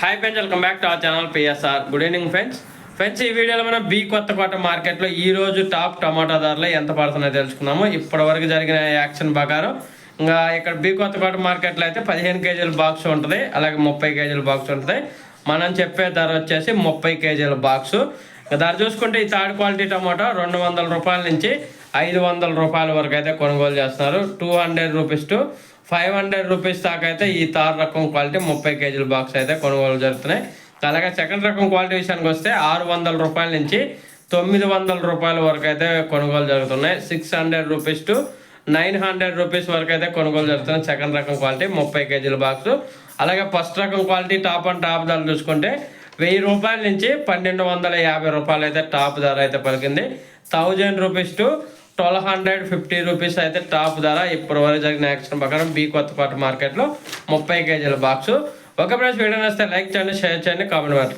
Hi friends welcome back to our channel PSR good evening friends friends ఈ వీడియోలో మనం B Kothakota మార్కెట్లో ఈరోజు టాప్ టమాటా ధరలు ఎంత పడుతున్నాయో తెలుసుకున్నాము. ఇప్పటి వరకు జరిగిన యాక్షన్ ప్రకారం ఇంకా ఇక్కడ బి కొత్తకోట మార్కెట్లో అయితే పదిహేను కేజీల బాక్స్ ఉంటుంది. అలాగే ముప్పై కేజీల బాక్స్ ఉంటుంది. మనం చెప్పే ధర వచ్చేసి ముప్పై కేజీల బాక్సు ధర చూసుకుంటే ఈ థర్డ్ క్వాలిటీ టమాటా రెండు వందల రూపాయల నుంచి ఐదు వందల రూపాయల వరకు అయితే కొనుగోలు చేస్తున్నారు. Two hundred rupees to five hundred rupees దాకా అయితే ఈ తార్ రకం క్వాలిటీ ముప్పై కేజీల బాక్స్ అయితే కొనుగోలు జరుగుతున్నాయి. అలాగే సెకండ్ రకం క్వాలిటీ విషయానికి వస్తే ఆరు వందల రూపాయల నుంచి తొమ్మిది వందల రూపాయల వరకు అయితే కొనుగోలు జరుగుతున్నాయి. Six hundred rupees to nine hundred rupees వరకు అయితే కొనుగోలు జరుగుతున్నాయి. సెకండ్ రకం క్వాలిటీ ముప్పై కేజీల బాక్స్. అలాగే ఫస్ట్ రకం క్వాలిటీ టాప్ అండ్ టాప్ ధరలు చూసుకుంటే వెయ్యి రూపాయల నుంచి పన్నెండు వందల యాభై రూపాయలు అయితే టాప్ ధర అయితే పలికింది. Thousand rupees to twelve hundred fifty rupees అయితే టాప్ ధర ఇప్పటి వరకు జరిగిన యాక్షన్ ప్రకారం బీ కొత్తపాటు మార్కెట్లో ముప్పై కేజీల బాక్సు. ఒక ప్రైస్ వీడియో వస్తే లైక్ చేయండి షేర్ చేయండి కామెంట్